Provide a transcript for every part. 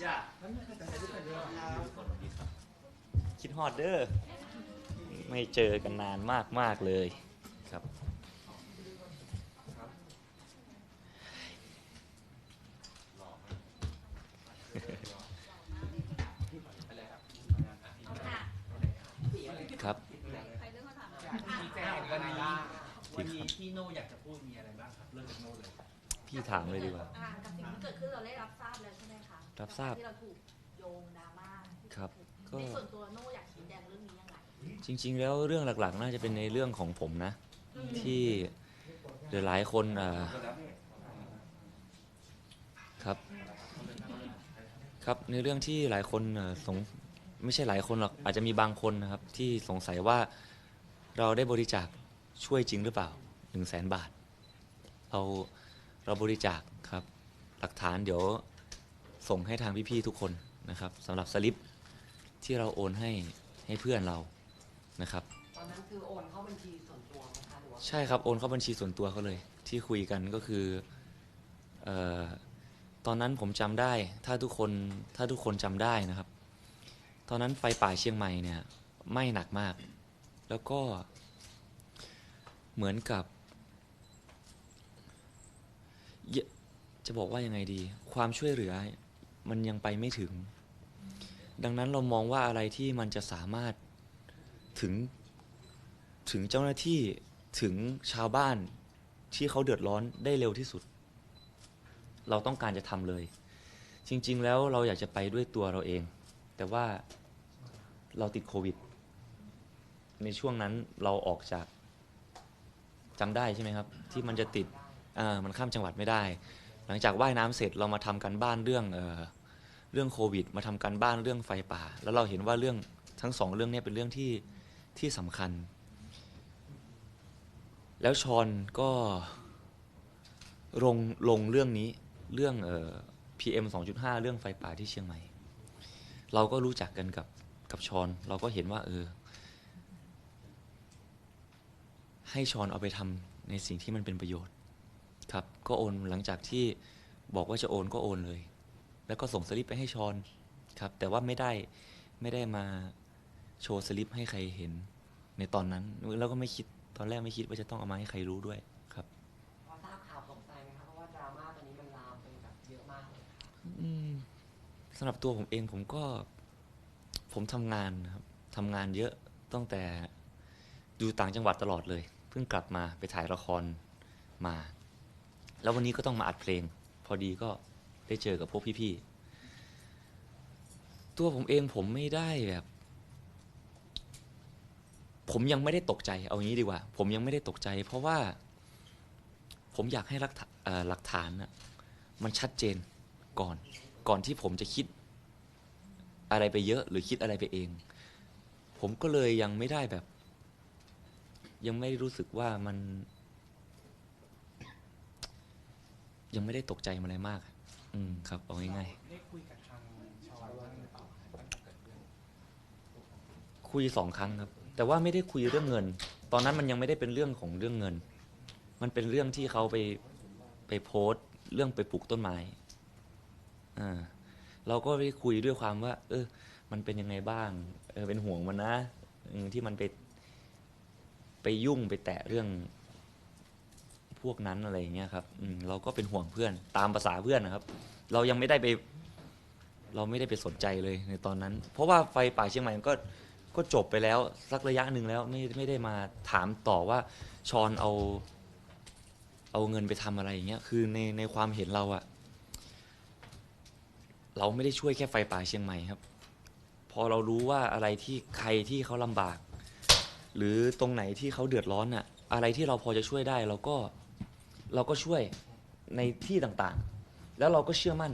จ้าคิดฮอดเด้อไม่เจอกันนานมากมากๆเลยครับ ครับชี้แจงวันนี้วันนี้พี่โน่อยากจะพูดมีอะไรบ้างครับเริ่มจากโน่เลย พี่ถามเลยดีกว่าอ่า กับสิ่งที่เกิดขึ้นเราได้รับทราบแล้วใช่ไหมคะ รับทราบ ที่เราถูกโยงดราม่าที่ครับเกิดขึ้นก็ ในส่วนตัวโน่อยากชี้แจงเรื่องนี้ยังไงจริง ๆ แล้วเรื่องหลักๆ น่าจะเป็นในเรื่องของผมนะ ที่หลายๆคนอ่าครับ ครับในเรื่องที่หลายคนเอ่อสงไม่ใช่หลายคนหรอกอาจจะมีบางคนนะครับ ที่สงสัยว่าเราได้บริจาคช่วยจริงหรือเปล่าหนึ่งแสนบาท เราเราบริจาคครับ หลักฐานเดี๋ยว ส่งให้ทางพี่ๆทุกคนนะครับสำหรับสลิปที่เราโอนให้ให้เพื่อนเรานะครับ ตอนนั้นคือโอนเข้าบัญชีส่วนตัวไหมคะหรือว่าใช่ครับโอนเข้าบัญชีส่วนตัวเขาเลย ที่คุยกันก็คือเออตอนนั้นผมจำได้ถ้าทุกคนถ้าทุกคนจำได้นะครับ ตอนนั้นไฟป่าเชียงใหม่เนี่ยไหม้หนักมาก แล้วก็เหมือนกับเยจะบอกว่ายังไงดี ความช่วยเหลือ มันยังไปไม่ถึง ดังนั้นเรามองว่าอะไรที่มันจะสามารถถึงถึงเจ้าหน้าที่ถึงชาวบ้านที่เขาเดือดร้อนได้เร็วที่สุด เราต้องการจะทำเลย จริง ๆ แล้วเราอยากจะไปด้วยตัวเราเอง แต่ว่าเราติดโควิด ในช่วงนั้นเราออกจากจำได้ใช่ไหมครับ ที่มันจะติดอ่ามันข้ามจังหวัดไม่ได้ หลังจากว่ายน้ำเสร็จเรามาทำกันบ้านเรื่องเออเรื่องโควิด มาทำกันบ้านเรื่องไฟป่า แล้วเราเห็นว่าเรื่องทั้งสองเรื่องนี้เป็นเรื่องที่ที่สำคัญ แล้วชอนก็ลงลงเรื่องนี้เรื่องเอ่อ PM 2.5 เรื่องไฟป่าที่เชียงใหม่ เราก็รู้จักกันกับกับชอนเราก็เห็นว่าเออให้ชอนเอาไปทำในสิ่งที่มันเป็นประโยชน์ ครับก็โอนหลังจากที่บอกว่าจะโอนก็โอนเลย แล้วก็ส่งสลิปไปให้ชอนครับ แต่ว่าไม่ได้ไม่ได้มาโชว์สลิปให้ใครเห็นในตอนนั้น แล้วก็ไม่คิดตอนแรกไม่คิดว่าจะต้องเอามาให้ใครรู้ด้วยครับพอทราบข่าวตกใจไหมคะเพราะว่าดราม่าตอนนี้มันลามไปแบบเยอะมากเลยอืมสำหรับตัวผมเองผมก็ ผมทำงานนะครับทำงานเยอะตั้งแต่อยู่ต่างจังหวัดตลอดเลย เพิ่งกลับมาไปถ่ายละครมา แล้ววันนี้ก็ต้องมาอัดเพลง พอดีก็ได้เจอกับพวกพี่ๆ ตัวผมเองผมไม่ได้แบบ ผมยังไม่ได้ตกใจเอางี้ดีกว่า ผมยังไม่ได้ตกใจ เพราะว่า ผมอยากให้หลักฐานเอ่อหลักฐานน่ะมันชัดเจนก่อนก่อนที่ผมจะคิดอะไรไปเยอะ หรือคิดอะไรไปเอง ผมก็เลยยังไม่ได้แบบ ยังไม่รู้สึกว่ามัน ยังไม่ได้ตกใจอะไรมาก อืมครับเอาง่ายได้คุยกับทางชอนบ้างหรือเปล่าตั้งแต่เกิดเรื่องๆคุยสองครั้งครับ แต่ว่าไม่ได้คุยเรื่องเงิน ตอนนั้นมันยังไม่ได้เป็นเรื่องของเรื่องเงิน มันเป็นเรื่องที่เขาไปไปโพสต์เรื่องไปปลูกต้นไม้อ่าเราก็ได้คุยด้วยความว่า เออ มันเป็นยังไงบ้าง เออเป็นห่วงมันนะอืมที่มันไป ไปยุ่งไปแตะเรื่อง พวกนั้นอะไรอย่างเงี้ยครับอืมเราก็เป็นห่วงเพื่อนตามภาษาเพื่อนนะครับ เรายังไม่ได้ไป เราไม่ได้ไปสนใจเลยในตอนนั้น เพราะว่าไฟป่าเชียงใหม่มันก็ก็จบไปแล้วสักระยะหนึ่งแล้วไม่ไม่ได้มาถามต่อว่าชอนเอา เอาเงินไปทำอะไรอย่างเงี้ยคือในในความเห็นเราอะเราไม่ได้ช่วยแค่ไฟป่าเชียงใหม่ครับ พอเรารู้ว่าอะไรที่ใครที่เขาลำบาก หรือตรงไหนที่เขาเดือดร้อนอะอะไรที่เราพอจะช่วยได้เราก็ เราก็ช่วยในที่ต่างๆ แล้วเราก็เชื่อมั่น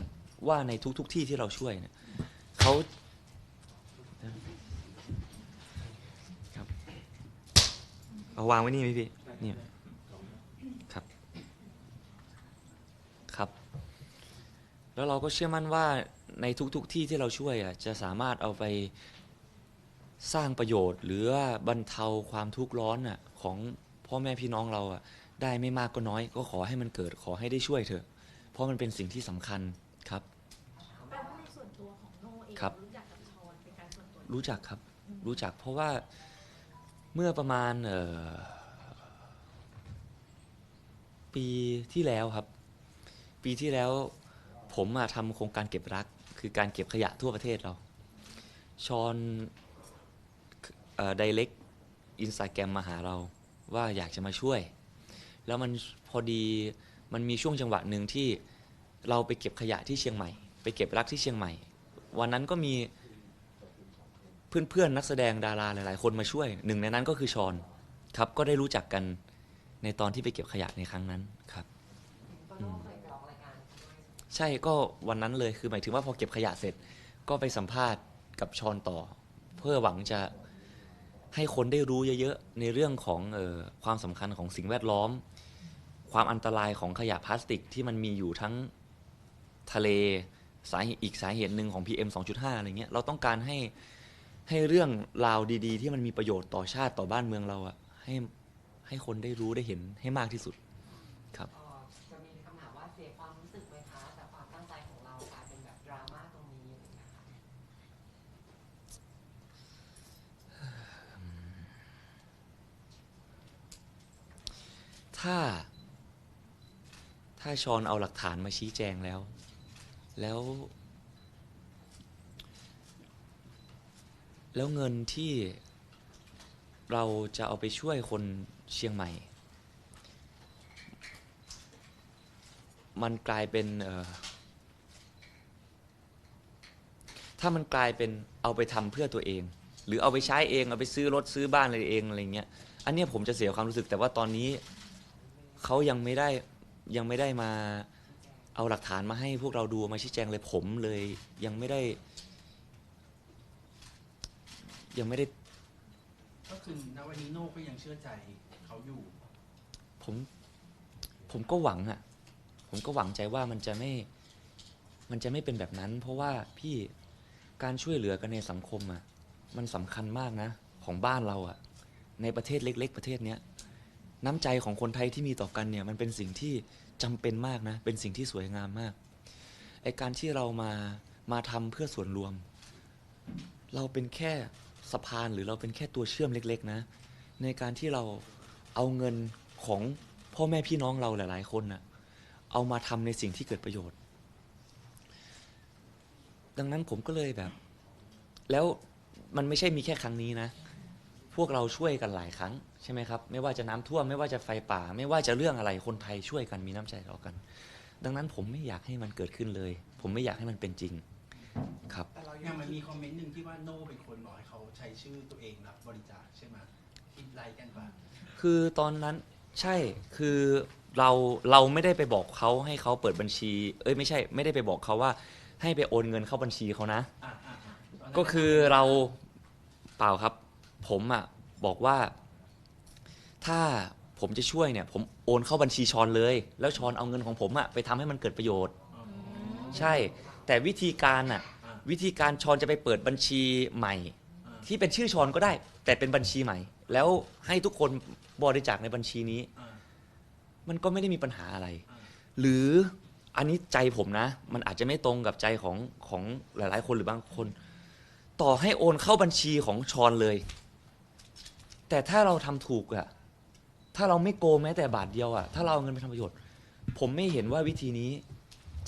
ว่าในทุกๆทที่ที่เราช่วยเนี่ยเขาครับเอาวางไว้นี่ไหมพี่นี่ครับครับ แล้วเราก็เชื่อมั่นว่าในทุกๆทที่ที่เราช่วยอะจะสามารถเอาไปสร้างประโยชน์ หรือว่าบรรเทาความทุกข์ร้อนอะของพ่อแม่พี่น้องเราอะ ได้ไม่มากก็น้อย ก็ขอให้มันเกิดขอให้ได้ช่วยเถอะ เพราะมันเป็นสิ่งที่สำคัญครับ แปลว่าในส่วนครับ รู้จักกับชอนเป็นการส่วนตัวรู้จักครับ รู้จักเพราะว่าเมื่อประมาณเอ่อปีที่แล้วครับ ปีที่แล้วผมมาทำโครงการเก็บรัก คือการเก็บขยะทั่วประเทศเรา ชอนไดเ c กอินสตาแกรมมาหาเราว่าอยากจะมาช่วย แล้วมันพอดีมันมีช่วงจังหวะหนึ่งที่เราไปเก็บขยะที่เชียงใหม่ ไปเก็บรักที่เชียงใหม่ วันนั้นก็มีเพื่อนๆนักแสดงดาราหลายๆ คนมาช่วย หนึ่งในนั้นก็คือชอนครับก็ได้รู้จักกันในตอนที่ไปเก็บขยะในครั้งนั้นครับโตโน่เคยไปออกรายการด้วยใช่ก็วันนั้นเลยคือหมายถึงว่าพอเก็บขยะเสร็จ ก็ไปสัมภาษณ์กับชอนต่อ เพื่อหวังจะให้คนได้รู้เยอะๆในเรื่องของเออความสำคัญของสิ่งแวดล้อม ความอันตรายของขยะพลาสติกที่มันมีอยู่ทั้งทะเลสาเหตุอีกสาเหตุหนึ่งของ PM 2.5 อะไรเงี้ยเราต้องการให้ให้เรื่องราวดี ๆ ที่มันมีประโยชน์ต่อชาติต่อบ้านเมืองเราอะให้ให้คนได้รู้ได้เห็นให้มากที่สุดครับเอ่อจะมีคำถามว่าเสียความรู้สึกไหมคะแต่ความตั้งใจของเรากลายเป็นแบบดราม่าตรงนี้อะไรอย่างเงี้ยค่ะถ้า ถ้าชอนเอาหลักฐานมาชี้แจงแล้ว แล้ว แล้วเงินที่เราจะเอาไปช่วยคนเชียงใหม่ มันกลายเป็นถ้ามันกลายเป็นเอาไปทำเพื่อตัวเอง หรือเอาไปใช้เองเอาไปซื้อรถซื้อบ้านอะไรเองอะไรเงี้ยอันนี้ผมจะเสียความรู้สึกแต่ว่าตอนนี้เขายังไม่ได้ ยังไม่ได้มาเอาหลักฐานมาให้พวกเราดูมาชี้แจงเลยผมเลย ยังไม่ได้ ยังไม่ได้ก็คือณวันนี้โน่ก็ยังเชื่อใจเขาอยู่ ผม ผมก็หวังอะ่ะผมก็หวังใจว่ามันจะไม่ มันจะไม่เป็นแบบนั้น เพราะว่าพี่การช่วยเหลือกันในสังคมอะ่ะมันสำคัญมากนะ ของบ้านเราอะ่ะในประเทศเล็ก ๆ ประเทศเนี้ย น้ำใจของคนไทยที่มีต่อกันเนี่ยมันเป็นสิ่งที่จำเป็นมากนะ เป็นสิ่งที่สวยงามมากไอการที่เรามามาทำเพื่อส่วนรวม เราเป็นแค่สะพานหรือเราเป็นแค่ตัวเชื่อมเล็ก ๆ นะ ในการที่เราเอาเงินของพ่อแม่พี่น้องเราหลาย ๆ คนน่ะเอามาทำในสิ่งที่เกิดประโยชน์ ดังนั้นผมก็เลยแบบ แล้วมันไม่ใช่มีแค่ครั้งนี้นะ วกเราช่วยกันหลายครั้งใช่ไหมครับ ไม่ว่าจะน้ำท่วมไม่ว่าจะไฟป่า ไม่ว่าจะเรื่องอะไรคนไทยช่วยกันมีน้ำใจต่อกัน ดังนั้นผมไม่อยากให้มันเกิดขึ้นเลย ผมไม่อยากให้มันเป็นจริงครับแต่เรายังมันมีคอมเมนต์หนึ่งที่ว่าโน่เป็นคนบอกให้เขาใช้ชื่อตัวเองรับบริจาคใช่ไหมคิดไลค์กันป่ะคือตอนนั้นใช่คือเราเราไม่ได้ไปบอกเขาให้เขาเปิดบัญชี เอ้ยไม่ใช่ ไม่ได้ไปบอกเขาว่า ให้ไปโอนเงินเข้าบัญชีเขานะอ่าอ่าอ่าตนนั้นก็คือเราเปล่าครับ ผมอะบอกว่า ถ้าผมจะช่วยเนี่ย ผมโอนเข้าบัญชีชอนเลย แล้วชอนเอาเงินของผมอะไปทำให้มันเกิดประโยชน์อ๋อใช่ แต่วิธีการอะอ่าวิธีการชอนจะไปเปิดบัญชีใหม่อ่าที่เป็นชื่อชอนก็ได้ แต่เป็นบัญชีใหม่ แล้วให้ทุกคนบริจาคในบัญชีนี้อ่ามันก็ไม่ได้มีปัญหาอะไรอ่าหรืออันนี้ใจผมนะ มันอาจจะไม่ตรงกับใจของของหลาย ๆ คนหรือบางคน ต่อให้โอนเข้าบัญชีของชอนเลย แต่ถ้าเราทำถูกอะถ้าเราไม่โกงแม้แต่บาทเดียวอะถ้าเราเอาเงินไปทำประโยชน์ ผมไม่เห็นว่าวิธีนี้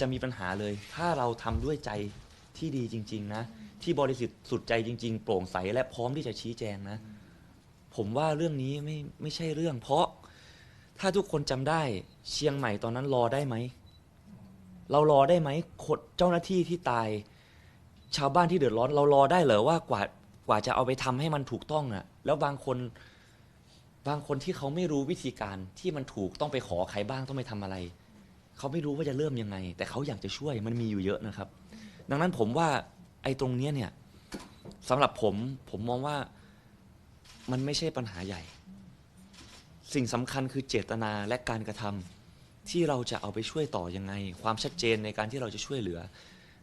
จะมีปัญหาเลย ถ้าเราทำด้วยใจที่ดีจริง ๆ นะ ที่บริสุทธิ์สุดใจจริง ๆ โปร่งใสและพร้อมที่จะชี้แจงนะ ผมว่าเรื่องนี้ไม่ไม่ใช่เรื่อง เพราะถ้าทุกคนจำได้เชียงใหม่ตอนนั้นรอได้ไหม เรารอได้ไหมคนเจ้าหน้าที่ที่ตาย ชาวบ้านที่เดือดร้อน เรารอได้เหรอว่ากว่ากว่าจะเอาไปทำให้มันถูกต้องน่ะ แล้วบางคน บางคนที่เขาไม่รู้วิธีการที่มันถูกต้องไปขอใครบ้างต้องไปทำอะไร เขาไม่รู้ว่าจะเริ่มยังไง แต่เขาอยากจะช่วยมันมีอยู่เยอะนะครับ ดังนั้นผมว่าไอ้ตรงเนี้ยเนี่ยสำหรับผมผมมองว่ามันไม่ใช่ปัญหาใหญ่ สิ่งสำคัญคือเจตนาและการกระทำที่เราจะเอาไปช่วยต่อยังไง ความชัดเจนในการที่เราจะช่วยเหลือ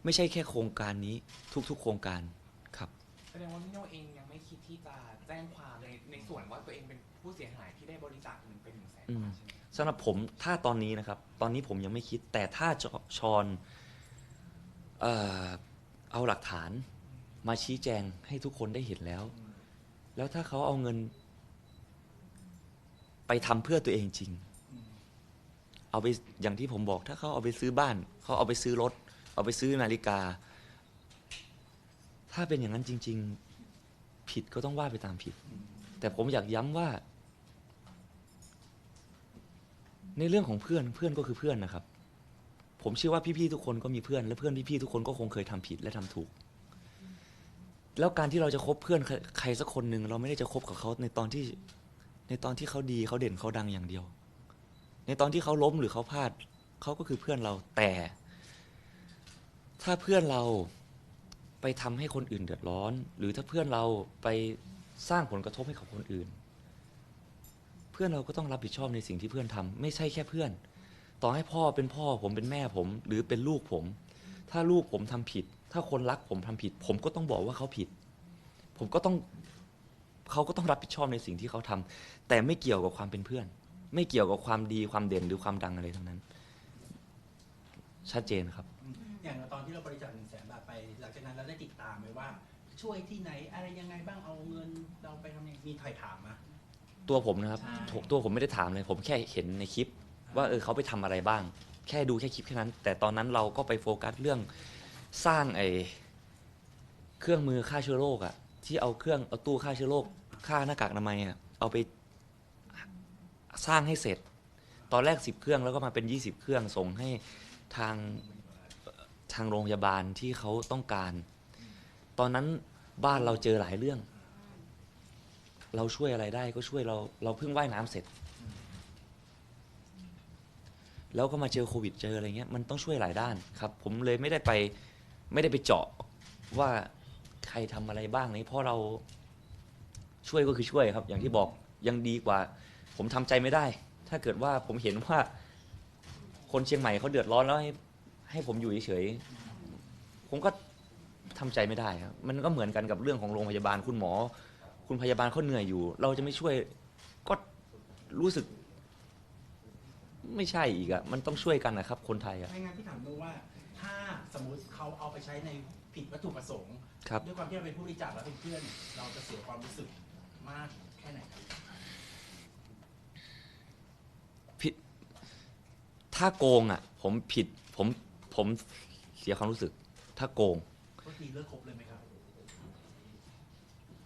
ไม่ใช่แค่โครงการนี้ทุกๆ โครงการครับ แสดงว่าพี่โนเองยังไม่คิดที่จะ แจ้งความในในส่วนว่าตัวเองเป็นผู้เสียหายที่ได้บริจาคเงินไปหนึ่งแสนอืมบาทใช่ไหมครับสำหรับผมถ้าตอนนี้นะครับ ตอนนี้ผมยังไม่คิดแต่ถ้าชชอนเอ่อเอาหลักฐานมาชี้แจงให้ทุกคนได้เห็นแล้วแล้วถ้าเขาเอาเงิน ไปทำเพื่อตัวเองจริงเอาไปอย่างที่ผมบอก ถ้าเขาเอาไปซื้อบ้าน เขาเอาไปซื้อรถ เอาไปซื้อนาฬิกา ถ้าเป็นอย่างนั้นจริง ๆ ผิดก็ต้องว่าไปตามผิด แต่ผมอยากย้ำว่า ในเรื่องของเพื่อนเพื่อนก็คือเพื่อนนะครับ ผมเชื่อว่าพี่ๆทุกคนก็มีเพื่อน และเพื่อนพี่ๆทุกคนก็คงเคยทำผิดและทำถูก แล้วการที่เราจะคบเพื่อนใครใครสักคนหนึ่งเราไม่ได้จะคบกับเขาในตอนที่ ในตอนที่เขาดีเขาเด่นเขาดังอย่างเดียว ในตอนที่เขาล้มหรือเขาพลาดเขาก็คือเพื่อนเราแต่ ถ้าเพื่อนเรา ไปทำให้คนอื่นเดือดร้อน หรือถ้าเพื่อนเราไปสร้างผลกระทบให้กับคนอื่น เพื่อนเราก็ต้องรับผิดชอบในสิ่งที่เพื่อนทำไม่ใช่แค่เพื่อน ต่อให้พ่อเป็นพ่อผมเป็นแม่ผม หรือเป็นลูกผม ถ้าลูกผมทำผิด ถ้าคนรักผมทำผิด ผมก็ต้องบอกว่าเขาผิด ผมก็ต้องเขาก็ต้องรับผิดชอบในสิ่งที่เขาทำแต่ไม่เกี่ยวกับความเป็นเพื่อน ไม่เกี่ยวกับความดีความเด่นหรือความดังอะไรทั้งนั้น ชัดเจนครับ อย่างตอนที่เราบริจาคหนึ่งแสน หลังจากนั้นเราได้ติดตามไหมว่า ช่วยที่ไหนอะไรยังไงบ้างเอาเงินเราไปทำยังไงมีถ่ายถามมา ตัวผมนะครับใช่ ตัวตัวผมไม่ได้ถามเลย ผมแค่เห็นในคลิป ว่าเออเขาไปทำอะไรบ้าง แค่ดูแค่คลิปแค่นั้น แต่ตอนนั้นเราก็ไปโฟกัสเรื่องสร้างไอ้เครื่องมือฆ่าเชื้อโรคอะที่เอาเครื่องเอาตู้ฆ่าเชื้อโรคฆ่าหน้ากากอนามัยอะเอาไปสร้างให้เสร็จ ตอนแรกสิบเครื่องแล้วก็มาเป็นยี่สิบเครื่องส่งให้ทาง ทางโรงพยาบาลที่เขาต้องการ ตอนนั้นบ้านเราเจอหลายเรื่อง เราช่วยอะไรได้ก็ช่วยเรา เราเพิ่งว่ายน้ำเสร็จ แล้วก็มาเจอโควิดเจออะไรเงี้ย มันต้องช่วยหลายด้านครับ ผมเลยไม่ได้ไปไม่ได้ไปเจาะว่าใครทำอะไรบ้างนี่เพราะเราช่วยก็คือช่วยครับ อย่างที่บอกยังดีกว่า ผมทำใจไม่ได้ ถ้าเกิดว่าผมเห็นว่า คนเชียงใหม่เขาเดือดร้อนแล้วให้ ให้ผมอยู่เฉยๆผมก็ทำใจไม่ได้ครับ มันก็เหมือนกันกับเรื่องของโรงพยาบาลคุณหมอ คุณพยาบาลเขาเหนื่อยอยู่ เราจะไม่ช่วยก็รู้สึก ไม่ใช่อีกอะมันต้องช่วยกันนะครับ คนไทยอะ ไม่งั้นพี่ถามดูว่า ถ้าสมมุติเขาเอาไปใช้ในผิดวัตถุประสงค์ ครับ ด้วยความที่เราเป็นผู้บริจาคแล้วเป็นเพื่อน เราจะเสียความรู้สึกมากแค่ไหนครับผิดถ้าโกงอะผมผิดผม ผมเสียความรู้สึก ถ้าโกงก็ทีเลิกคบเลยไหมครับ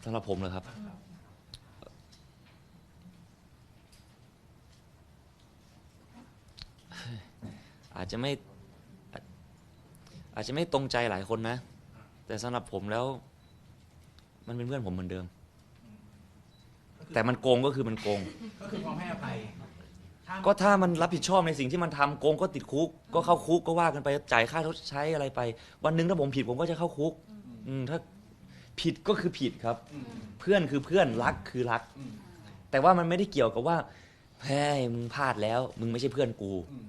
สำหรับผมเลยครับครับอาจจะไม่อาจอาจจะไม่ตรงใจหลายคนนะ แต่สำหรับผมแล้ว มันเป็นเพื่อนผมเหมือนเดิม แต่มันโกงก็คือมันโกง ก็คือพร้อมให้อภัยถ้า ก็ถ้ามันรับผิดชอบในสิ่งที่มันทำโกงก็ติดคุก ก็เข้าคุกก็ว่ากันไปจ่ายค่าชดใช้อะไรไป วันหนึ่งถ้าผมผิดผมก็จะเข้าคุก อืมถ้าผิดก็คือผิดครับ อืมเพื่อนคือเพื่อนรักคือรัก อืมแต่ว่ามันไม่ได้เกี่ยวกับว่าเฮ้ยมึงพลาดแล้ว มึงไม่ใช่เพื่อนกู อืม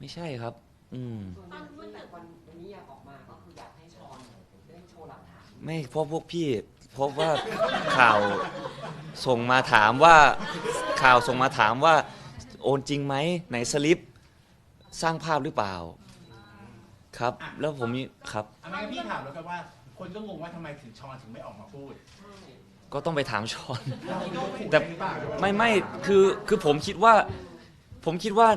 ไม่ใช่ครับ อืม ส่วนที่ที่แบบวันวันนี้อยากออกมาก็คืออยากให้ชอนได้โชว์หลักฐานไม่เพราะพวกพี่เพราะว่าข่าวส่งมาถามว่าข่าวส่งมาถามว่า โอนจริงไหมไหนสลิป สร้างภาพหรือเปล่า ครับ แล้วผมมีครับ อันนั้นพี่ถามแล้วกันว่า คนก็งงว่าทำไมถึงชอนถึงไม่ออกมาพูดใช่ก็ต้องไปถามชอน เราแต่ หรือเปล่าไม่ไม่คือคือผมคิดว่า ผมคิดว่า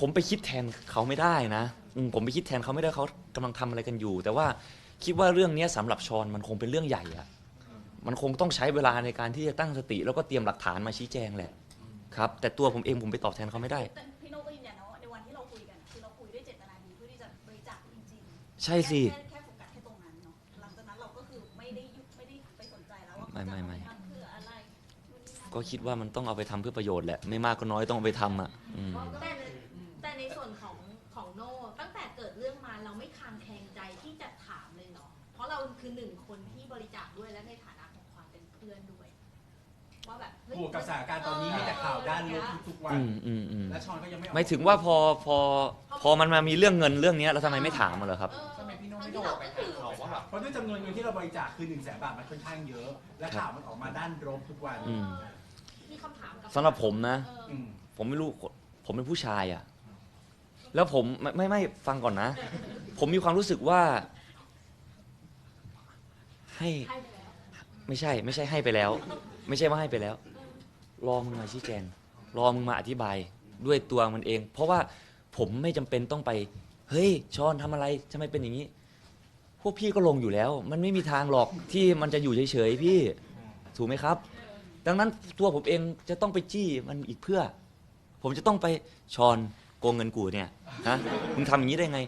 ผมไปคิดแทนเขาไม่ได้นะอืมผมไปคิดแทนเขาไม่ได้เขากำลังทำอะไรกันอยู่ แต่ว่าคิดว่าเรื่องเนี้ยสำหรับชอนมันคงเป็นเรื่องใหญ่อะมันคงต้องใช้เวลาในการที่จะตั้งสติ แล้วก็เตรียมหลักฐานมาชี้แจงแหละ ครับ แต่ตัวผมเองผมไปตอบแทนเขาไม่ได้ แต่พี่โน่ก็ยืนยันนะว่าในวันที่เราคุยกันคือเราคุยด้วยเจตนาดีเพื่อที่จะบริจาคจริงๆใช่สิ แค่แค่โฟกัสแค่ตรงนั้นเนาะหลังจากนั้นเราก็คือไม่ได้ยุไม่ได้ไปสนใจแล้วว่าไม่ไม่ไม่ เขาจะเอาปทำเพื่ออะไรนู่นนี่นั่นก็คิดว่ามันต้องเอาไปทำเพื่อประโยชน์แหละ ไม่มากก็น้อยต้องเอาไปทำอะอืม แต่ในแต่ บบเฮ้ยบวกกับสถานการณ์ตอนนี้มีแต่ข่าวด้านลบทุกๆวัน อืมอืมอืมและชอนก็ยังไม่ออกไม่ถึงว่าพอพอพอมันมามีเรื่องเงินเรื่องเนี้ยแล้วทำไมไม่ถามมันเหรอครับเออทำไมพี่โน้ทั้ไม่งโดที่ดเราไปก็หาคือเขาว่าแบบเพราะด้วยจำนวนเงินที่เราบริจาคคือ1นึ่งแสนบาทมันค่อนข้างเยอะ และข่าวมันออกมาด้านลบทุกวันอืม มีคำถามกับสำหรับผมนะเอออืมผมไม่รู้ผมเป็นผู้ชายอะ่ะ แล้วผมไม่ไม่ไม่ฟังก่อนนะ ผมมีความรู้สึกว่า ให้ให้ไปแล้วไม่ใช่ ไม่ใช่ให้ไปแล้ว ไม่ใช่ว่าให้ไปแล้ว รอมึงมาชี้แจง รอมึงมาอธิบายด้วยตัวมันเอง เพราะว่าผมไม่จำเป็นต้องไป เฮ้ยชอนทำอะไรทำไมเป็นอย่างนี้ พวกพี่ก็ลงอยู่แล้ว มันไม่มีทางหรอกที่มันจะอยู่เฉยๆพี่ถูกไหมครับ ดังนั้นตัวผมเองจะต้องไปจี้มันอีกเพื่อ ผมจะต้องไปชอนโกงเงินกูเนี่ยฮะมึงทำอย่างนี้ได้ไง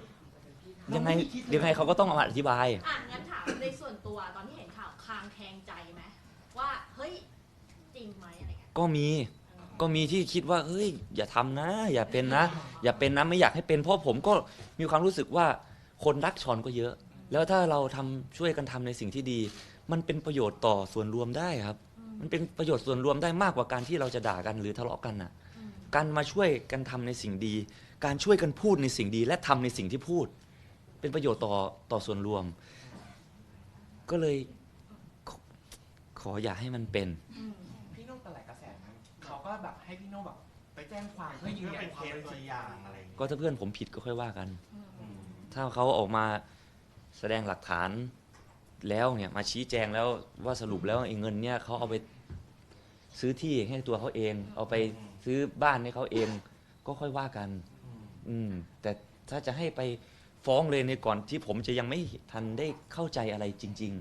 ยังไงยังไงเขาก็ต้องเอามาอธิบาย อะงั้นถามในส่วนตัวตอนที่ ก็มีก็มีที่คิดว่าเฮ้ยอย่าทำนะ อย่าเป็นนะ อย่าเป็นนะไม่อยากให้เป็นเพราะผมก็มีความรู้สึกว่าคนรักชอนก็เยอะ แล้วถ้าเราทำช่วยกันทำในสิ่งที่ดี มันเป็นประโยชน์ต่อส่วนรวมได้ครับ มันเป็นประโยชน์ส่วนรวมได้มากกว่าการที่เราจะด่ากันหรือทะเลาะกันน่ะอืมการมาช่วยกันทำในสิ่งดี การช่วยกันพูดในสิ่งดี และทำในสิ่งที่พูด เป็นประโยชน์ต่อต่อส่วนรวม ก็เลยขอขออย่าให้มันเป็น อืม เขาก็แบบให้พี่โน่แบบไปแจ้งความเพื่อยืนยันเป็นคเความสบริตัสุวทธิ์อย่างอะไรอย่างเงี้ยก็ถ้าเพื่อนผมผิดก็ค่อยว่ากันอืมอืมถ้าเขาออกมาแสดงหลักฐานแล้วเนี่ยมาชี้แจงแล้วว่าสรุปแล้วไอ้เงินเนี่ยเขาเอาไปซื้อที่ให้ตัวเขาเอง เอาไปซื้อบ้านให้เขาเอง ก็ค่อยว่ากัน อืมอืม แต่ถ้าจะให้ไปฟ้องเลยในก่อนที่ผมจะยังไม่ทันได้เข้าใจอะไรจริง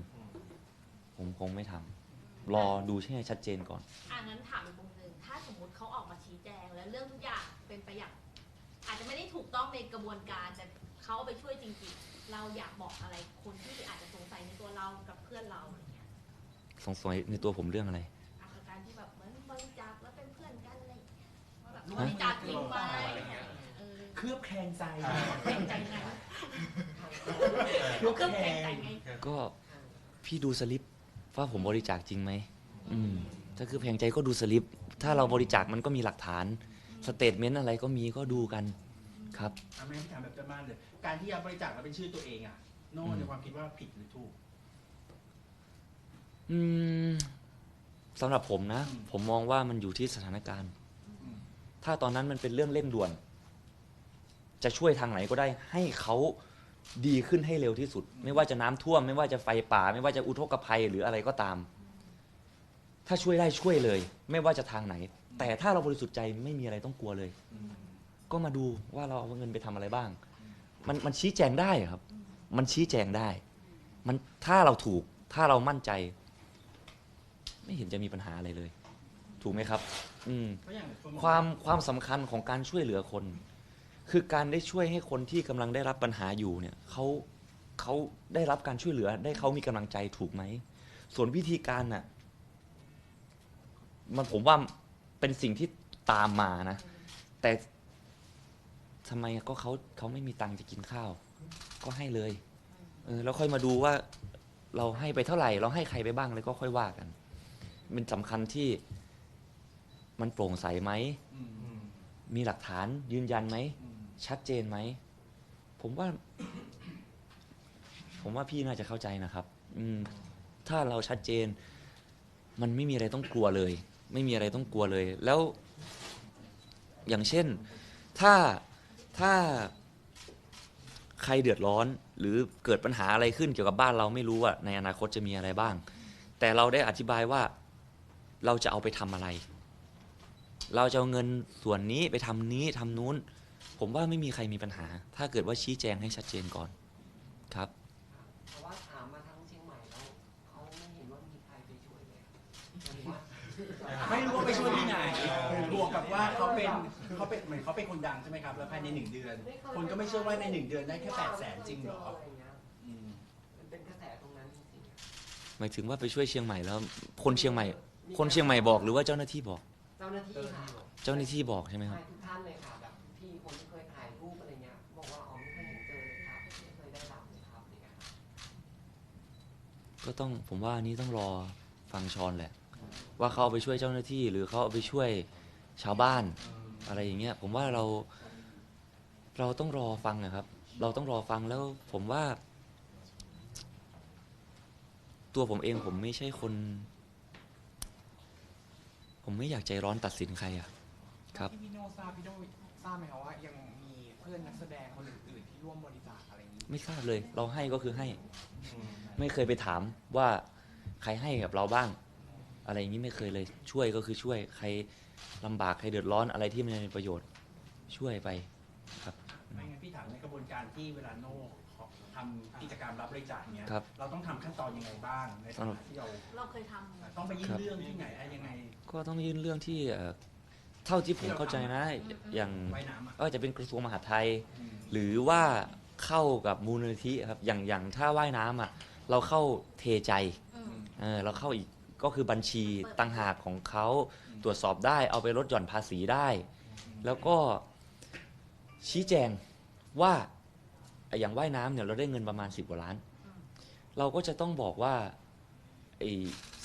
ๆ ผมคงไม่ทำรอดูให้ชัดเจนก่อน อะงั้นถามอีก แจงแล้วเรื่องทุกอย่างเป็นไปอย่างอาจจะไม่ได้ถูกต้องในกระบวนการแต่เขาเอาไปช่วยจริงๆ เราอยากบอกอะไรคนที่อาจจะสงสัยในตัวเรากับเพื่อนเราอะไรเงี้ยสงสัยในตัวผมเรื่องอะไร อาการที่แบบเหมือนบริจาคแล้วเป็นเพื่อนกันอะไรอย่างเงี้ยว่าแบบฮะบริจาคจริงไหมเออเคลือบแคลงใจแข่งใจไงเคลือบเครื่องแคลแข่งใจงไงก็พี่ดูสลิปว่าผมบริจาคจริงไหมอืมถ้าคือแพงใจก็ดูสลิป ถ้าเราบริจาคมันก็มีหลักฐาน สเตทเมนต์อะไรก็มีก็ดูกันครับ ทำให้พี่ถามแบบบ้านๆเลย การที่จะบริจาคแล้วเป็นชื่อตัวเองอะ โน่ในความคิดว่าผิดหรือถูก อืมสำหรับผมนะ อืม ผมมองว่ามันอยู่ที่สถานการณ์ อืมถ้าตอนนั้นมันเป็นเรื่องเร่งด่วน จะช่วยทางไหนก็ได้ ให้เขาดีขึ้นให้เร็วที่สุด ไม่ว่าจะน้ำท่วม ไม่ว่าจะไฟป่า ไม่ว่าจะอุทกภัยหรืออะไรก็ตาม ถ้าช่วยได้ช่วยเลย ไม่ว่าจะทางไหน แต่ถ้าเราบริสุทธิ์ใจไม่มีอะไรต้องกลัวเลยอืมก็มาดูว่าเราเอาเงินไปทำอะไรบ้าง มันมันชี้แจงได้อะครับ มันชี้แจงได้ มันถ้าเราถูกถ้าเรามั่นใจ ไม่เห็นจะมีปัญหาอะไรเลย ถูกไหมครับ อืม เพราะอย่างนบอกความความสำคัญของการช่วยเหลือคน คือการได้ช่วยให้คนที่กำลังได้รับปัญหาอยู่เนี่ยเขาเขาได้รับการช่วยเหลือ ได้เขามีกำลังใจถูกไหม ส่วนวิธีการน่ะ มันผมว่า เป็นสิ่งที่ตามมานะ แต่ทำไมก็เขาเขาไม่มีตังค์จะกินข้าว ก็ให้เลย เออแล้วค่อยมาดูว่าเราให้ไปเท่าไหร่ เราให้ใครไปบ้างเลยก็ค่อยว่ากัน มันสำคัญที่ มันโปร่งใสไหม มีหลักฐานยืนยันไหมอืมชัดเจนไหม ผมว่า ผมว่าพี่น่าจะเข้าใจนะครับ อืม ถ้าเราชัดเจน มันไม่มีอะไรต้องกลัวเลย ไม่มีอะไรต้องกลัวเลย แล้ว อย่างเช่น ถ้าถ้าใครเดือดร้อน หรือเกิดปัญหาอะไรขึ้นเกี่ยวกับบ้านเราไม่รู้ว่าในอนาคตจะมีอะไรบ้าง แต่เราได้อธิบายว่าเราจะเอาไปทำอะไร เราจะเอาเงินส่วนนี้ไปทำนี้ทำนู้น ผมว่าไม่มีใครมีปัญหา ถ้าเกิดว่าชี้แจงให้ชัดเจนก่อนครับ วกกับว่าเขาเป็นเขาเป็นเหมือนเขาเป็นคนดังใช่ไหมครับแล้วภายในหนึ่งเดือน คนก็ไม่เชื่อว่าในหนึ่งเดือนได้แค่แปดแสนจริงเหรอะไย่างเงี้ยอืมมันเป็นกระแสตรงนั้นจริงๆอะหมายถึงว่าไปช่วยเชียงใหม่แล้ว คนเชียงใหม่คนเชียงใหม่บอกหรือว่าเจ้าหน้าที่บอก เจ้าหน้าที่ค่ะเจ้าหน้าที่บอกใช่ไหมครับ ใช่ทุกท่านเลยค่ะแบบพี่คนที่เคยถ่ายรูปอะไรเงี้ยบอกว่าอ๋อไม่เคยเห็นเจอเลยครับไม่เคยได้รับเลยครับอย่างเงี้ยค่ะก็ต้องผมว่าอันนี้ต้องรอฟังชอนแหละ ว่าเขาเอาไปช่วยเจ้าหน้าที่ หรือเขาเอาไปช่วย ชาวบ้านอะไรอย่างเงี้ยผมว่าเราเราต้องรอฟังนะครับ เราต้องรอฟังแล้วผมว่า ตัวผมเองผมไม่ใช่คน ผมไม่อยากใจร้อนตัดสินใครอะครับที่พี่โน่ทราบพี่โน่ทราบไหมครับว่ายังมีเพื่อนนักแสดงคนอื่นๆที่ร่วมบริจาคอะไรอย่างนี้ไม่ทราบเลย เราให้ก็คือให้อืมไม่เคยไปถามว่าใครให้กับเราบ้าง อะไรอย่างนี้ไม่เคยเลย ช่วยก็คือช่วย ใคร ลำบากใครเดือดร้อนอะไรที่มันเป็นประโยชน์ช่วยไปครับ ไม่งั้นพี่ถามในกระบวนการที่เวลาโน่ทำกิจกรรมรับบริจาคเนี้ยครับ เราต้องทำขั้นตอนยังไงบ้างในฐานะที่เราเราเคยทำ ต้องไปยื่นเรื่องที่ไหนอะไรยังไงก็ต้องยื่นเรื่องที่เอ่อเท่าที่ผมเข้าใจนะอย่างว่ายน้ำอะก็จะเป็นกระทรวงมหาดไทย อืมหรือว่าเข้ากับมูลนิธิครับอย่างอย่างถ้าว่ายน้ำอะเราเข้าเทใจอืม เออเราเข้าอีก ก็คือบัญชีต่างหากของเขาตรวจสอบได้เอาไปลดหย่อนภาษีได้ แล้วก็ชี้แจงว่าอย่างว่ายน้ำเนี่ยเราได้เงินประมาณ 10กว่าล้าน เราก็จะต้องบอกว่าไอ้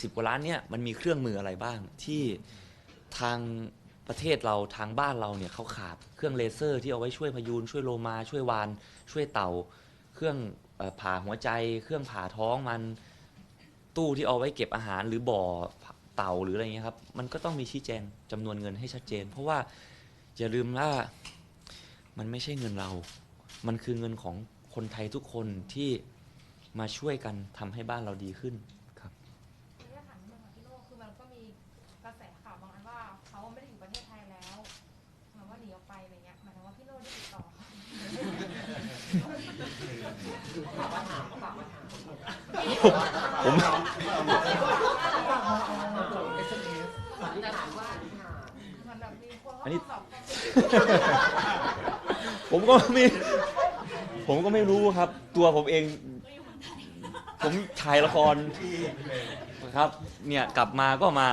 สิบกว่าล้านเนี่ยมันมีเครื่องมืออะไรบ้างที่ทางประเทศเราทางบ้านเราเนี่ยเขาขาดเครื่องเลเซอร์ที่เอาไว้ช่วยพยูนช่วยโลมาช่วยวาน ช่วยเต่า เครื่องเออผ่าหัวใจ เครื่องผ่าท้องมัน ตู้ที่เอาไว้เก็บอาหารหรือบ่อเต่าหรืออะไรเงี้ยครับ มันก็ต้องมีชี้แจงจำนวนเงินให้ชัดเจน เพราะว่าอย่าลืมว่ามันไม่ใช่เงินเรา มันคือเงินของคนไทยทุกคนที่มาช่วยกันทำให้บ้านเราดีขึ้นครับเรื่องถามนิดนึงค่ะพี่โน่คือมันก็มีกระแสข่าวบางอันว่าเขาไม่ได้อยู่ประเทศไทยแล้วเหมือนว่าหนีออกไปอะไรเงี้ยหมายถึงว่าพี่โน่ได้ติดต่อเขาฝากมาถามฝากมาถามผม สันนิษฐานว่าอธิษฐาน เหมือนแบบมีคน อันนี้ ผมก็ไม่ผมก็ไม่รู้ครับ ตัวผมเอง ผมถ่ายละครครับ เนี่ยกลับมาก็มา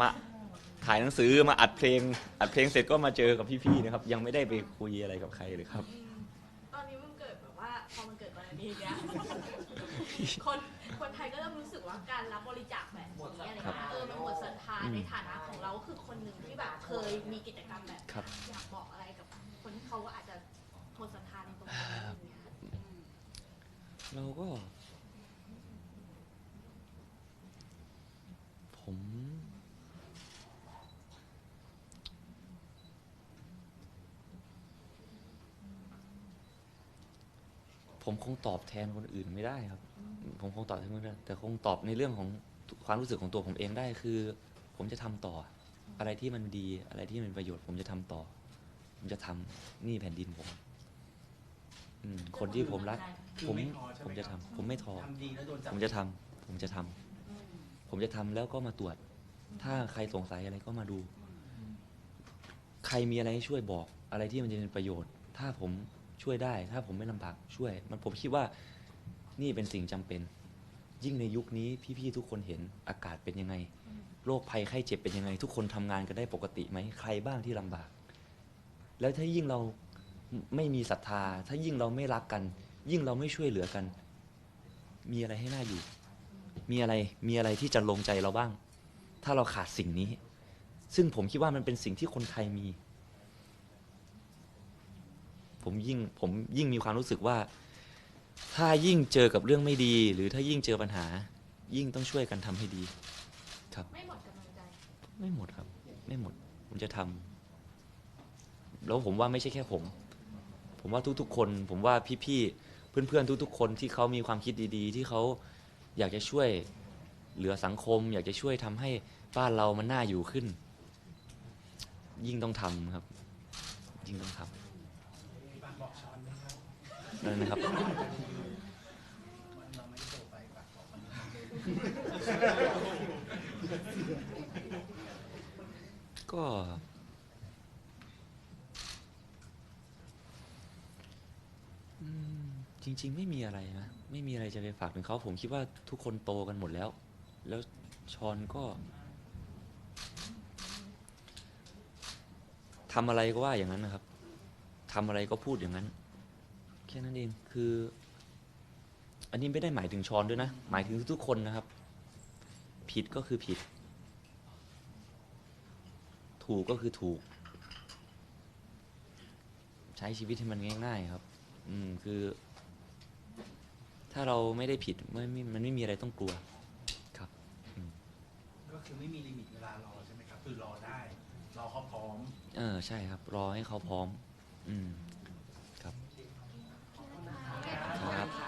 มาถ่ายหนังสือมาอัดเพลง อัดเพลงเสร็จก็มาเจอกับพี่ๆนะครับ ยังไม่ได้ไปคุยอะไรกับใครเลยครับ ตอนนี้มันเกิดแบบว่าพอมันเกิดกรณีเนี้ยคน คนไทยก็เริ่มรู้สึกว่าการรับบริจาคแบบนี้อะไรเงี้ยเออมันหมดศรัทธาอืมในฐานะของเราก็คือคนหนึ่งที่แบบเคยมีกิจกรรมแบบครับ อยากบอกอะไรกับคนที่เขาอาจจะหมดศรัทธาในตรงนี้อย่างเงี้ยเราก็ ผม ผมคงตอบแทนคนอื่นไม่ได้ครับ ผมคงตอบแทนคนอื่นไม่ได้แต่คงตอบในเรื่องของความรู้สึกของตัวผมเองได้คือ ผมจะทำต่อ อะไรที่มันดีอะไรที่มันเป็นประโยชน์ ผมจะทำต่อ ผมจะทำนี่แผ่นดินผมอืมคนที่ผมรักคือผมไม่ท้อใช่ไหผมจะครับทำผมไม่ท้อทำดีแล้วโดนจับผมจะทำผมจะทำผมจะทำแล้วก็มาตรวจ ถ้าใครสงสัยอะไรก็มาดู ใครมีอะไรให้ช่วยบอก อะไรที่มันจะเป็นประโยชน์ ถ้าผมช่วยได้ ถ้าผมไม่ลำบากช่วย มันผมคิดว่า นี่เป็นสิ่งจำเป็น ยิ่งในยุคนี้พี่ๆทุกคนเห็นอากาศเป็นยังไงโรคภัยไข้เจ็บเป็นยังไง ทุกคนทำงานกันได้ปกติไหมใครบ้างที่ลำบาก แล้วถ้ายิ่งเราไม่มีศรัทธา ถ้ายิ่งเราไม่รักกัน ยิ่งเราไม่ช่วยเหลือกัน มีอะไรให้หน่าอยู่ มีอะไรมีอะไรที่จะลงใจเราบ้าง ถ้าเราขาดสิ่งนี้ ซึ่งผมคิดว่ามันเป็นสิ่งที่คนไทยมี ผมยิ่งผมยิ่งมีความรู้สึกว่า ถ้ายิ่งเจอกับเรื่องไม่ดี หรือถ้ายิ่งเจอปัญหา ยิ่งต้องช่วยกันทำให้ดีครับไม่หมดกำลังใจ ไม่หมดครับ ไม่หมด ผมจะทำแล้วผมว่าไม่ใช่แค่ผม ผมว่าทุกๆคน ผมว่าพี่ๆเพื่อนๆทุกๆคนที่เขามีความคิดดีๆ ที่เขาอยากจะช่วยเหลือสังคม อยากจะช่วยทำให้บ้านเรามันน่าอยู่ขึ้น ยิ่งต้องทำครับ ยิ่งต้องทฝากบอกช้อนนะครับำนั่นะครับ ก็ จริง ๆ ไม่มีอะไรนะ ไม่มีอะไรจะไปฝากถึงเขาผมคิดว่าทุกคนโตกันหมดแล้ว แล้วชอนก็ทำอะไรก็ว่าอย่างนั้นนะครับทำอะไรก็พูดอย่างนั้น ค่นั้นเองคือ อันนี้ไม่ได้หมายถึงชอนด้วยนะ หมายถึงทุกๆคนนะครับ ผิดก็คือผิด ถูกก็คือถูก ใช้ชีวิตให้มันง่ายๆครับ อืมคือ ถ้าเราไม่ได้ผิดไม่ไม่มันไม่มีอะไรต้องกลัวครับก็คือไม่มีลิมิตเวลารอใช่ไหมครับ คือรอได้ รอเขาพร้อม เออใช่ครับ รอให้เขาพร้อม อืม ครับ